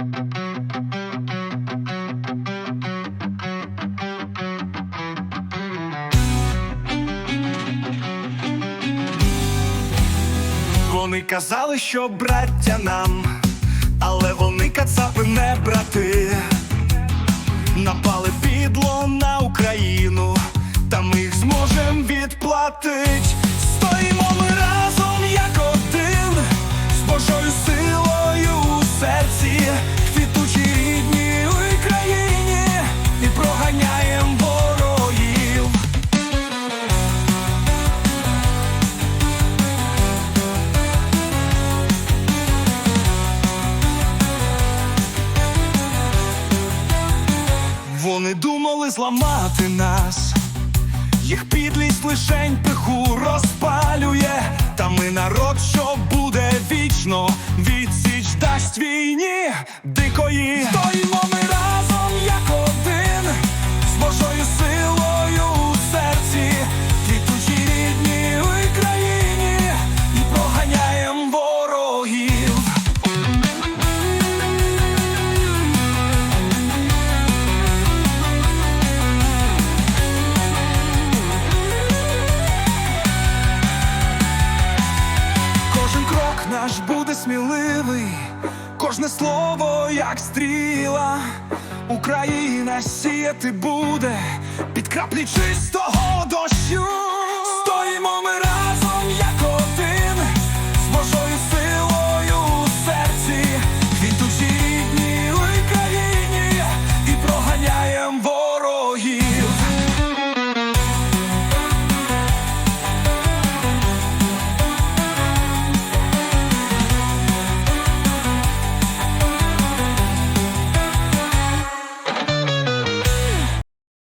Вони казали, що браття нам, але вони кацапи не брати. Напали підло на Україну, та ми їх зможем відплатить. Вони думали зламати нас, їх підлість лишень пиху розпалює, та ми народ, що буде вічно, відсіч дасть війні дикої. Наш буде сміливий, кожне слово, як стріла. Україна сіяти буде під краплі чистого дощу.